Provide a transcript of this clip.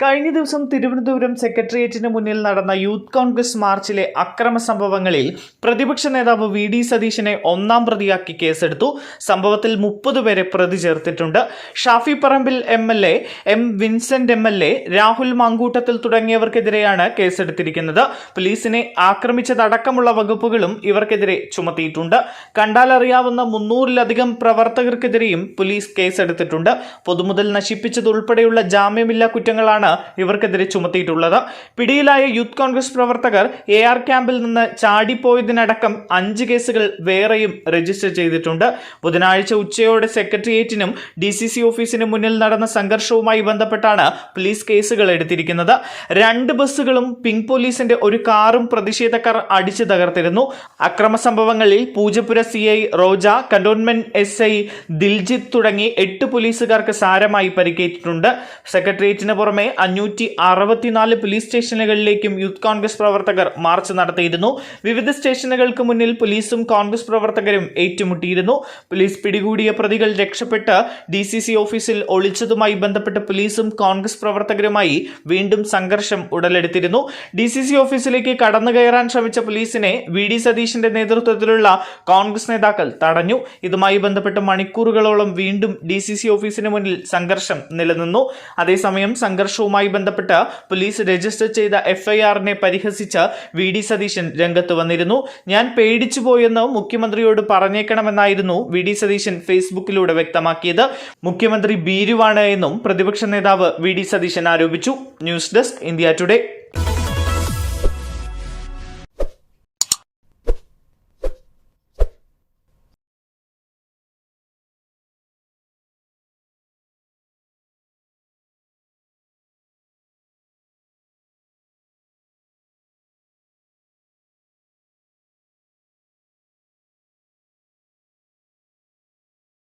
കഴിഞ്ഞ ദിവസം തിരുവനന്തപുരം സെക്രട്ടേറിയറ്റിന് മുന്നിൽ നടന്ന യൂത്ത് കോൺഗ്രസ് മാർച്ചിലെ അക്രമ സംഭവങ്ങളിൽ പ്രതിപക്ഷ നേതാവ് വി ഡി സതീശനെ ഒന്നാം പ്രതിയാക്കി കേസെടുത്തു. സംഭവത്തിൽ മുപ്പത് പേരെ പ്രതി ചേർത്തിട്ടുണ്ട്. Shafi Parambil M L A M Vincent M L A Rahul Mamkootathil തുടങ്ങിയവർക്കെതിരെയാണ് കേസെടുത്തിരിക്കുന്നത്. പോലീസിനെ ആക്രമിച്ചതടക്കമുള്ള വകുപ്പുകളും ഇവർക്കെതിരെ ചുമത്തിയിട്ടുണ്ട്. കണ്ടാലറിയാവുന്ന മുന്നൂറിലധികം പ്രവർത്തകർക്കെതിരെയും പോലീസ് കേസെടുത്തിട്ടുണ്ട്. പൊതുമുതൽ നശിപ്പിച്ചതുൾപ്പെടെയുള്ള ജാമ്യമില്ലാ കുറ്റങ്ങളാണ് ഇവർക്കെതിരെ ചുമത്തിയിട്ടുള്ളത്. പിടിയിലായ യൂത്ത് കോൺഗ്രസ് പ്രവർത്തകർ എ ആർ ക്യാമ്പിൽ നിന്ന് ചാടിപ്പോയതിനടക്കം അഞ്ച് കേസുകൾ വേറെയും രജിസ്റ്റർ ചെയ്തിട്ടുണ്ട്. ബുധനാഴ്ച ഉച്ചയോടെ സെക്രട്ടേറിയറ്റിനും ഡി സി സി ഓഫീസിനും മുന്നിൽ നടന്ന സംഘർഷവുമായി ബന്ധപ്പെട്ടാണ് പോലീസ് കേസുകൾ എടുത്തിരിക്കുന്നത്. രണ്ട് ബസ്സുകളും പിങ്ക് പോലീസിന്റെ ഒരു കാറും പ്രതിഷേധക്കാർ അടിച്ചു തകർത്തിരുന്നു. അക്രമ സംഭവങ്ങളിൽ Poojappura C I Roja cantonment S I Diljith തുടങ്ങി എട്ട് പോലീസുകാർക്ക് സാരമായി പരിക്കേറ്റിട്ടുണ്ട്. സെക്രട്ടേറിയറ്റിന് പുറമെ അഞ്ഞൂറ്റി അറുപത്തിനാല് പോലീസ് സ്റ്റേഷനുകളിലേക്കും യൂത്ത് കോൺഗ്രസ് പ്രവർത്തകർ മാർച്ച് നടത്തിയിരുന്നു. വിവിധ സ്റ്റേഷനുകൾക്ക് മുന്നിൽ പോലീസും കോൺഗ്രസ് പ്രവർത്തകരും ഏറ്റുമുട്ടിയിരുന്നു. പോലീസ് പിടികൂടിയ പ്രതികൾ രക്ഷപ്പെട്ട് ഡി ഓഫീസിൽ ഒളിച്ചതുമായി ബന്ധപ്പെട്ട് പോലീസും കോൺഗ്രസ് പ്രവർത്തകരുമായി വീണ്ടും സംഘർഷം ഉടലെടുത്തിരുന്നു. ഡി ഓഫീസിലേക്ക് കടന്നു കയറാൻ ശ്രമിച്ച പോലീസിനെ വി ഡി സതീശിന്റെ നേതൃത്വത്തിലുള്ള കോൺഗ്രസ് നേതാക്കൾ തടഞ്ഞു. ഇതുമായി ബന്ധപ്പെട്ട് മണിക്കൂറുകളോളം വീണ്ടും ഡി ഓഫീസിന് മുന്നിൽ സംഘർഷം നിലനിന്നു. അതേസമയം സംഘർഷവുമായി ബന്ധപ്പെട്ട് പോലീസ് രജിസ്റ്റർ ചെയ്ത എഫ്ഐആറിനെ പരിഹസിച്ച് വി ഡി സതീശൻ രംഗത്ത് വന്നിരുന്നു. ഞാൻ പേടിച്ചു പോയെന്ന് മുഖ്യമന്ത്രിയോട് പറഞ്ഞേക്കണമെന്നായിരുന്നു വി ഡി സതീശൻ ഫേസ്ബുക്കിലൂടെ വ്യക്തമാക്കിയത്. മുഖ്യമന്ത്രി ഭീരുവാണ് എന്നും പ്രതിപക്ഷ നേതാവ് വി ഡി സതീശൻ ആരോപിച്ചു. News desk India today.